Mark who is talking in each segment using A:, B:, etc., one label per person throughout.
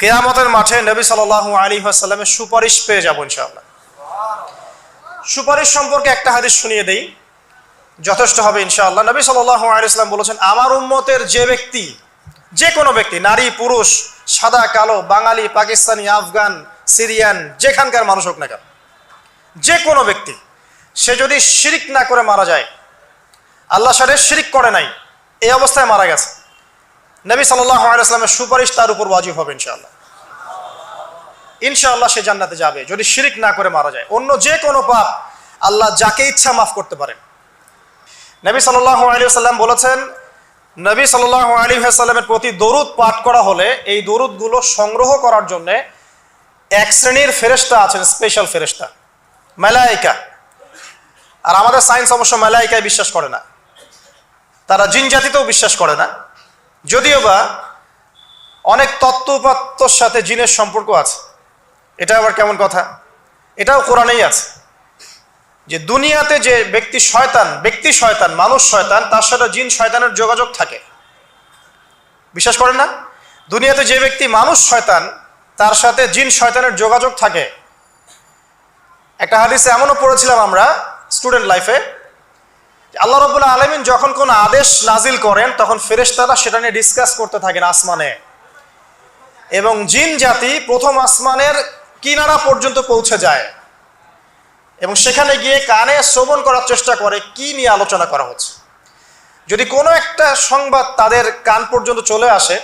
A: কেয়ামতের মাঠে নবী সাল আলী আসাল্লামের সুপারিশ পেয়ে যাব ইনশাআল্লাহ। সুপারিশ সম্পর্কে একটা হাদিস শুনিয়ে দেই। যথেষ্ট হবে ইনশাআল্লাহ। নবী সাল আলাইসলাম বলেছেন, আমার উম্মতের যে ব্যক্তি যে কোনো ব্যক্তি, নারী, পুরুষ, সাদা, কালো, বাঙালি, পাকিস্তানি, আফগান, সিরিয়ান, যেখানকার মানুষ হোক না কেন যে কোনো ব্যক্তি, সে যদি শিরিক না করে মারা যায়, আল্লাহ সাথে শিরিক করে নাই, এই অবস্থায় মারা গেছে। নবী সাল্লাহ সুপারিশ তার উপর ওয়াজিব হবে ইনশাআল্লাহ। ইনশাআল্লাহ সে জান্নাতে যাবে, যদি শিরিক না করে মারা যায়। অন্য যে কোনো পাপ আল্লাহ যাকে ইচ্ছা মাফ করতে পারেন। নবী সাল্লাহ আলী বলেছেন, নবী সাল্লাহ আলী সাল্লামের প্রতি দরুদ পাঠ করা হলে এই দরুদগুলো সংগ্রহ করার জন্যে এক শ্রেণির ফেরেস্তা আছেন স্পেশাল ফেরেস্তা মেলাইকা আর আমাদের সায়েন্স অবশ্য মেলাইকায় বিশ্বাস করে না। তারা জিন জাতিতেও বিশ্বাস করে না। যদিও বা অনেক তত্ত্ব উপাত্তর সাথে জিনের সম্পর্ক আছে। এটা আবার কেমন কথা? এটাও কোরআনেই আছে। যে দুনিয়াতে যে ব্যক্তি শয়তান ব্যক্তি শয়তান, মানুষ শয়তান, তার সাথে জিন শয়তানের যোগাযোগ থাকে। বিশ্বাস করেন না? দুনিয়াতে যে ব্যক্তি মানুষ শয়তান, তার সাথে জিন শয়তানের যোগাযোগ থাকে। একটা হাদিসে এমনও পড়েছিলাম আমরা স্টুডেন্ট লাইফে আল্লাহ রবুল্লাহ আলমিন যখন কোন আদেশ নাজিল করেন, তখন ফেরেশতারা সেটা নিয়ে ডিসকাস করতে থাকেন আসমানে। এবং জিন জাতি প্রথম আসমানের কিনারা পর্যন্ত পৌঁছে যায়। এবং সেখানে গিয়ে কানে শ্রবণ করার চেষ্টা করে, কি নিয়ে আলোচনা করা হচ্ছে। যদি কোনো একটা সংবাদ তাদের কান পর্যন্ত চলে আসে,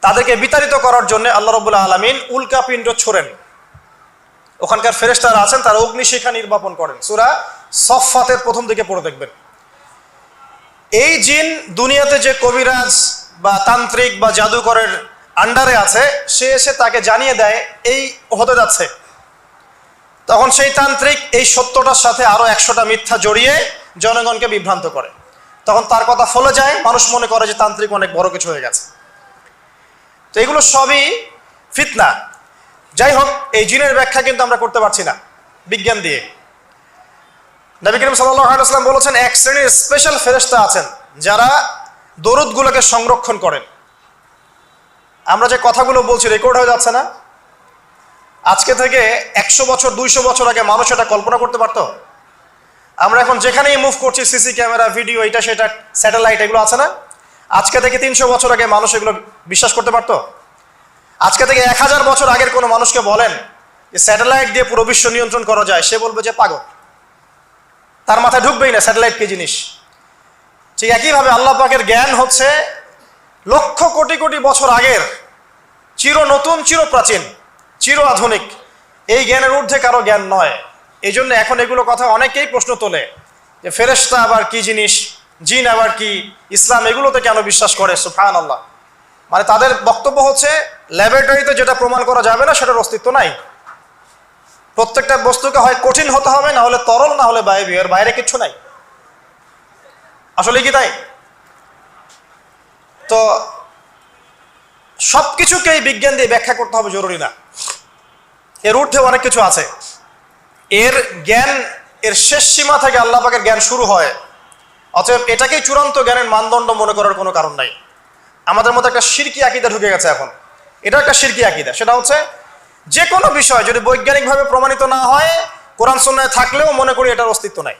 A: তাদেরকে বিতাড়িত করার জন্য আল্লাহ রবুল্লাহ আলমিন উল্কাপিণ্ড ছোড়েন। ওখানকার ফেরেস্তারা আছেন, তারা অগ্নিশিখা নির্বাপন করেন। সুরা সফাতের প্রথম দিকে পড়ে দেখবেন। এই জিন দুনিয়াতে যে কবিরাজ বা তান্ত্রিক বা জাদুকরের আন্ডারে আছে, সে এসে তাকে জানিয়ে দেয়, এই হতে যাচ্ছে। তখন সেই তান্ত্রিক এই সত্যটার সাথে আরও একশোটা মিথ্যা জড়িয়ে জনগণকে বিভ্রান্ত করে। তখন তার কথা ফলে যায়, মানুষ মনে করে যে তান্ত্রিক অনেক বড় কিছু হয়ে গেছে। তো এগুলো সবই ফিতনা। যাই হোক, এই জিনের ব্যাখ্যা কিন্তু আমরা করতে পারছি না, বিজ্ঞান দিয়ে। নবী করিম সাল্লাম বলেছেন, এক শ্রেণির স্পেশাল ফেরেস্তা আছেন যারা দরুদগুলোকে সংরক্ষণ করেন। আমরা যে কথাগুলো বলছি রেকর্ড হয়ে যাচ্ছে না। আজকে থেকে একশো বছর, দুইশো বছর আগে মানুষ এটা কল্পনা করতে পারতো। আমরা এখন যেখানেই মুভ করছি সিসি ক্যামেরা ভিডিও এটা, সেটা স্যাটেলাইট এগুলো আছে না? আজকে থেকে তিনশো বছর আগে মানুষ এগুলো বিশ্বাস করতে পারতো। আজকে থেকে এক হাজার বছর আগের কোনো মানুষকে বলেন যে স্যাটেলাইট দিয়ে পুরো বিশ্ব নিয়ন্ত্রণ করা যায়। সে বলবে যে, পাগল। তার মাথায় ঢুকবেই না স্যাটেলাইট কি জিনিস? ঠিক একইভাবে আল্লাহ পাকের জ্ঞান হচ্ছে লক্ষ কোটি কোটি বছর আগের চির নতুন, চির প্রাচীন, চির আধুনিক। এই জ্ঞানের ঊর্ধ্বে কারও জ্ঞান নয়। এই জন্য এখন এগুলো কথা অনেকেই প্রশ্ন তোলে যে ফেরেস্তা আবার কি জিনিস, জিন আবার কি, ইসলাম এগুলোতে কেন বিশ্বাস করে? সুফান আল্লাহ মানে তাদের বক্তব্য হচ্ছে, ল্যাবরেটরিতে যেটা প্রমাণ করা যাবে না, সেটার অস্তিত্ব নাই। প্রত্যেকটা বস্তুকে হয় কঠিন হতে হবে, না হলে তরল, না হলে বায়বীয় এর বাইরে কিছু নাই। আসলে কি তাই? তো সব কিছুকেই বিজ্ঞান দিয়ে ব্যাখ্যা করতে হবে, জরুরি না। এর ঊর্ধ্বে অনেক কিছু আছে। এর জ্ঞান, এর শেষ সীমা থেকে আল্লাহ পাকের জ্ঞান শুরু হয়। অতএব এটাকেই চূড়ান্ত জ্ঞানের মানদণ্ড মনে করার কোনো কারণ নাই। আমাদের মধ্যে একটা শিরকি আকিদা ঢুকে গেছে এখন। এটা একটা শিরকি আকিদা। সেটা হচ্ছে যে কোনো বিষয় যদি বৈজ্ঞানিকভাবে প্রমাণিত না হয়, কোরআন সন্ন্যায় থাকলেও মনে করি এটার অস্তিত্ব নাই।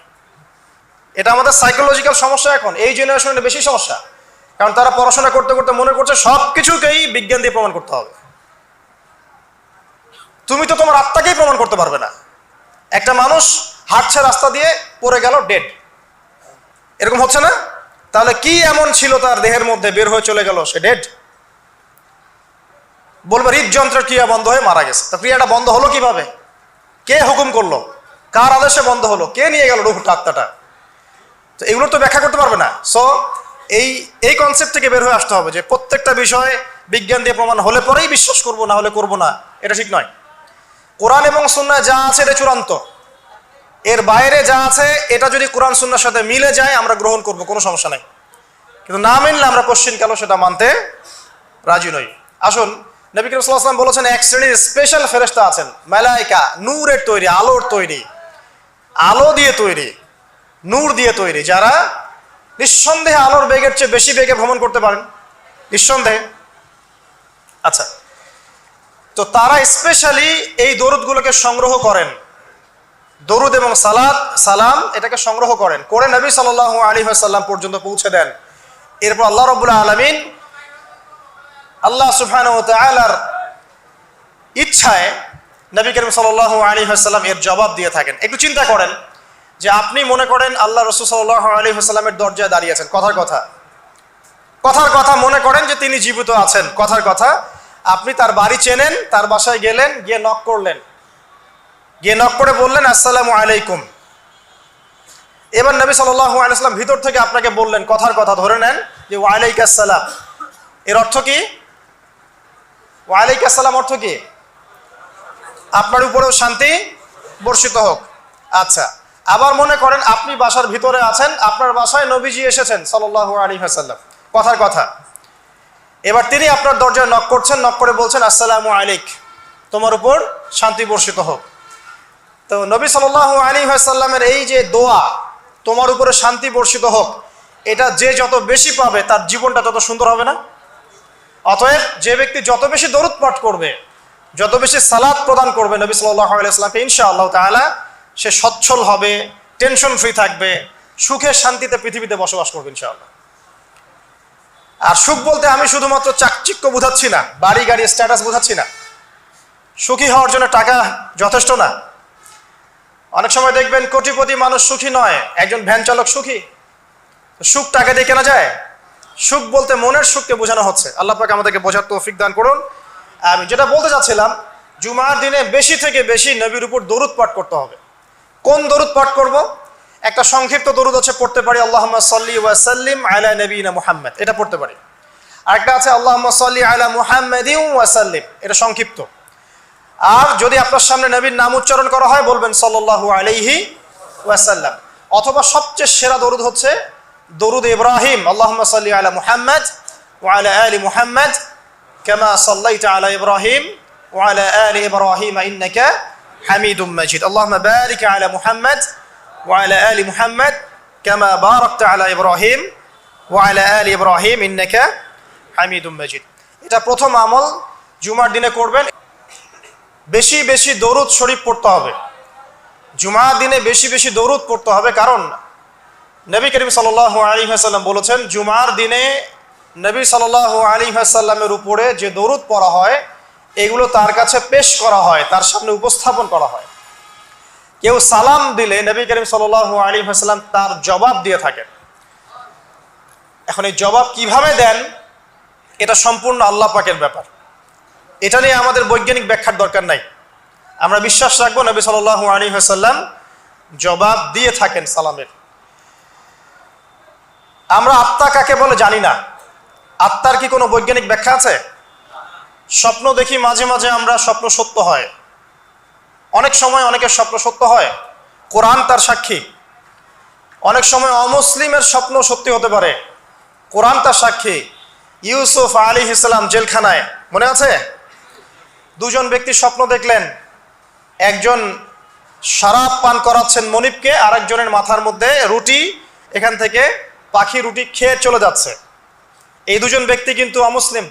A: এটা আমাদের সাইকোলজিক্যাল সমস্যা এখন, এই জেনারেশনের বেশি সমস্যা। কারণ তারা পড়াশোনা করতে করতে মনে করছে সব কিছুকেই বিজ্ঞান দিয়ে প্রমাণ করতে হবে। তুমি তো তোমার আত্মাকেই প্রমাণ করতে পারবে না। একটা মানুষ হাঁটছে রাস্তা দিয়ে পড়ে গেল ডেড এরকম হচ্ছে না? তাহলে কি এমন ছিল তার দেহের মধ্যে বের হয়ে চলে গেল সে ডেড বলবে, হৃদযন্ত্রের ক্রিয়া বন্ধ হয়ে মারা গেছে। তা ক্রিয়াটা বন্ধ হলো কীভাবে? কে হুকুম করল? কার আদেশে বন্ধ হলো? কে নিয়ে গেল রুহটা আত্মাটা তো এগুলো তো ব্যাখ্যা করতে পারবে না। সো এই এই কনসেপ্ট থেকে বের হয়ে আসতে হবে যে প্রত্যেকটা বিষয় বিজ্ঞান দিয়ে প্রমাণ হলে পরেই বিশ্বাস করব, না হলে করব না, এটা ঠিক নয়। কোরআন এবং সুন্নায় যা আছে এটা চূড়ান্ত। এর বাইরে যা আছে, এটা যদি কোরআন সুন্নার সাথে মিলে যায়, আমরা গ্রহণ করব, কোনো সমস্যা নাই। কিন্তু না মিললে আমরা কোশ্চিন কালো সেটা মানতে রাজি নই। আসুন নবী করিম সাল্লাম বলেছেন, এক শ্রেণির স্পেশাল ফেরেস্তা আছেন। মেলাইকা, নূরের তৈরি, আলোর তৈরি। আলো দিয়ে তৈরি, নূর দিয়ে তৈরি। যারা নিঃসন্দেহে আলোর বেগের চেয়ে বেশি বেগে ভ্রমণ করতে পারেন। নিঃসন্দেহে। আচ্ছা। তো তারা স্পেশালি এই দরুদগুলোকে সংগ্রহ করেন। দরুদ এবং সালাদ, সালাম এটাকে সংগ্রহ করেন। করে নবী সাল্লাহ আলী সাল্লাম পর্যন্ত পৌঁছে দেন। এরপর আল্লাহ রবুল্লা আলমিন আল্লাহ সুফান তালার ইচ্ছায় নবী করিম সাল্লাহ আলী সাল্লাম এর জবাব দিয়ে থাকেন। একটু চিন্তা করেন যে আপনি মনে করেন আল্লাহ রসুল সাল্লাহ আলী সাল্লামের দরজায় দাঁড়িয়েছেন কথার কথা। কথার কথা মনে করেন যে তিনি জীবিত আছেন। কথার কথা, আপনি তার বাড়ি চেনেন, তার বাসায় গেলেন, গিয়ে নক করলেন। গিয়ে নক করে বললেন, আসসালামু আলাইকুম। এবার নবী সাল্লাহ আলাইসলাম ভিতর থেকে আপনাকে বললেন, কথার কথা ধরে নেন যে ওয়ালাইক আসসালাম। এর অর্থ কি? ওয়ালাইক আসসালাম অর্থ কি? আপনার উপরেও শান্তি বর্ষিত হোক। আচ্ছা আবার মনে করেন আপনি বাসার ভিতরে আছেন, আপনার বাসায় নবীজি এসেছেন সাল্লাহ আলী হাসাল্লাম কথার কথা। এবার তিনি আপনার দরজায় নক করছেন নক করে বলছেন, আসসালামু আলাইক। তোমার উপর শান্তি বর্ষিত হোক। তো নবী সাল্লাহ আলী সাল্লামের এই যে দোয়া, তোমার উপরে শান্তি বর্ষিত হোক, এটা যে যত বেশি পাবে, তার জীবনটা তত সুন্দর হবে না? অতএব যে ব্যক্তি যত বেশি দরুদ পাঠ করবে, যত বেশি সালাদ প্রদান করবে নবী আলাইসলামকে ইনশা আল্লাহ তালা সে সচ্ছল হবে, টেনশন ফ্রি থাকবে, সুখে শান্তিতে পৃথিবীতে বসবাস করবে ইনশাআল্লাহ। আর সুখ বলতে আমি শুধুমাত্র চাকচিক্য বোঝাচ্ছি না, বাড়ি গাড়ি স্ট্যাটাস বোঝাচ্ছি না। সুখী হওয়ার জন্য টাকা যথেষ্ট না। অনেক সময় দেখবেন কোটিপতি মানুষ সুখী নয়, একজন ভ্যান চালক সুখী, সুখ টাকা দিয়ে কেনা যায় সুখ বলতে মনের সুখকে বোঝানো হচ্ছে। আল্লাহ পাকে আমাদেরকে বোঝার তৌফিক দান করুন। আমি যেটা বলতে চাচ্ছিলাম, জুমার দিনে বেশি থেকে বেশি নবীর উপর দরুদ পাঠ করতে হবে। কোন দরুদ পাঠ করব? একটা সংক্ষিপ্ত দরুদ আছে পড়তে পারি আল্লাহ সাল্লি ওয়াসাল্লিম আলা নবীনা মুহাম্মদ। এটা পড়তে পারি। আরেকটা আছে আল্লাহ সাল্লি আলা মুহাম্মদ ওয়াসাল্লিম এটা সংক্ষিপ্ত। আর যদি আপনার সামনে নবীর নাম উচ্চারণ করা হয়, বলবেন সাল্লাল্লাহু আলাইহি ওয়াসাল্লাম। অথবা সবচেয়ে সেরা দরুদ হচ্ছে দরুদ ইব্রাহিম আল্লাহ সাল্লি আলা মুহাম্মদ ওয়ালা আলী মুহাম্মদ কেমা সাল্লাইটা আলা ইব্রাহিম ওয়ালা আলী ইব্রাহিম ইন্নাকা হামিদুম মাজিদ। আল্লাহ বারিক আলা মুহাম্মদ ওয়ালা আলী মুহাম্মদ কেমা বারাকতা আলা ইব্রাহিম ওয়ালা আলী ইব্রাহিম ইন্নাকা হামিদুম মাজিদ। এটা প্রথম আমল, জুমার দিনে করবেন। বেশি বেশি দরুদ শরীফ পড়তে হবে। জুমার দিনে বেশি বেশি দরুদ পড়তে হবে। কারণ নবী করিম সাল্লাহ আলী হাসাল্লাম বলেছেন, জুমার দিনে নবী সাল্লাহ আলী হাসাল্লামের উপরে যে দরুদ পড়া হয়, এগুলো তার কাছে পেশ করা হয়, তার সামনে উপস্থাপন করা হয়। কেউ সালাম দিলে নবী করিম সাল্লাহ আলী হাসাল্লাম তার জবাব দিয়ে থাকেন। এখন এই জবাব কীভাবে দেন? এটা সম্পূর্ণ আল্লাহ পাকের ব্যাপার। এটা নিয়ে আমাদের বৈজ্ঞানিক ব্যাখ্যার দরকার নাই। আমরা বিশ্বাস রাখব নবী সাল্লাহ আলী হাসাল্লাম জবাব দিয়ে থাকেন সালামের। আমরা আত্মা কাকে বলে জানি না। আত্মার কি কোনো বৈজ্ঞানিক ব্যাখ্যা আছে? স্বপ্ন দেখি মাঝে মাঝে আমরা স্বপ্ন সত্য হয়। অনেক সময় অনেকের স্বপ্ন সত্য হয়। কোরআন তার সাক্ষী। অনেক সময় অমুসলিমের স্বপ্ন সত্যি হতে পারে। কোরআন তার সাক্ষী। ইউসুফ আলী ইসলাম জেলখানায়। মনে আছে? দুজন ব্যক্তি স্বপ্ন দেখলেন। একজন শরাব পান করাচ্ছেন মনিবকে আর একজনের মাথার মধ্যে রুটি এখান থেকে পাখি রুটি খেয়ে চলে যাচ্ছে। এই দুজন ব্যক্তি কিন্তু অমুসলিম।